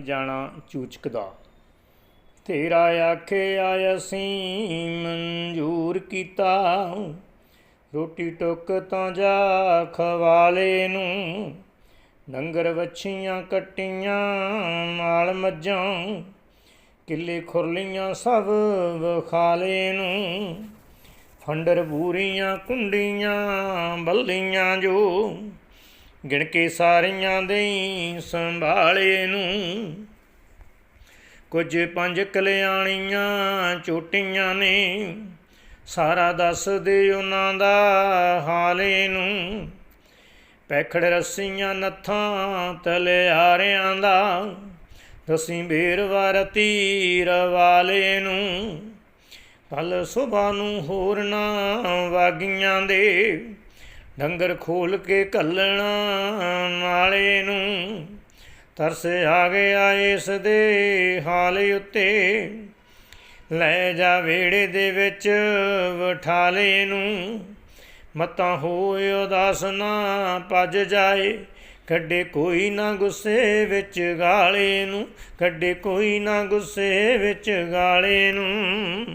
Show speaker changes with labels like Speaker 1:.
Speaker 1: ਜਾਣਾ ਚੂਚਕਦਾ। ਤੇਰਾ ਆਖਿਆ ਅਸੀਂ ਮਨਜ਼ੂਰ ਕੀਤਾ ਰੋਟੀ ਟੁੱਕ ਤਾਂ ਜਾ ਖਵਾਲੇ ਨੂੰ, ਡੰਗਰ ਵੱਛੀਆਂ ਕੱਟੀਆਂ ਮਾਲ ਮੱਝਾਂ। ਕਿੱਲੇ ਖੁਰਲੀਆਂ ਸਭ ਵਖਾਲੇ ਨੂੰ, ਫੰਡਰ ਬੂਰੀਆਂ ਕੁੰਡੀਆਂ ਬੱਲੀਆਂ ਜੋ। ਗਿਣ ਕੇ ਸਾਰੀਆਂ ਦੇਈ ਸੰਭਾਲੇ ਨੂੰ। ਕੁਝ ਪੰਜ ਕਲਿਆਣੀਆਂ ਚੋਟੀਆਂ ਨੇ, ਸਾਰਾ ਦੱਸ ਦੇ ਉਹਨਾਂ ਦਾ ਹਾਲੇ ਨੂੰ। ਪੈਖੜ ਰੱਸੀਆਂ ਨੱਥਾਂ ਤਲਿਆਰਿਆਂ ਦਾ, ਦਸੀਂ ਬੇਰਵਾਰ ਤੀਰ ਵਾਲੇ ਨੂੰ। ਕੱਲ ਸੁਬਾ ਨੂੰ ਹੋਰ ਨਾ ਵਾਗੀਆਂ ਦੇ ਡੰਗਰ ਖੋਲ ਕੇ ਘੱਲਣਾ ਨਾਲੇ ਨੂੰ ਤਰਸ ਆ ਗਿਆ ਇਸ ਦੇ ਹਾਲ ਉੱਤੇ। ਲੈ ਜਾ ਵੇੜੇ ਦੇ ਵਿੱਚ ਵਠਾਲੇ ਨੂੰ, ਮਤਾਂ ਹੋਏ ਉਦਾਸ ਨਾ ਭੱਜ ਜਾਏ। ਕੱਢੇ ਕੋਈ ਨਾ ਗੁੱਸੇ ਵਿੱਚ ਗਾਲੇ ਨੂੰ, ਕੱਢੇ ਕੋਈ ਨਾ ਗੁੱਸੇ ਵਿੱਚ ਗਾਲੇ ਨੂੰ।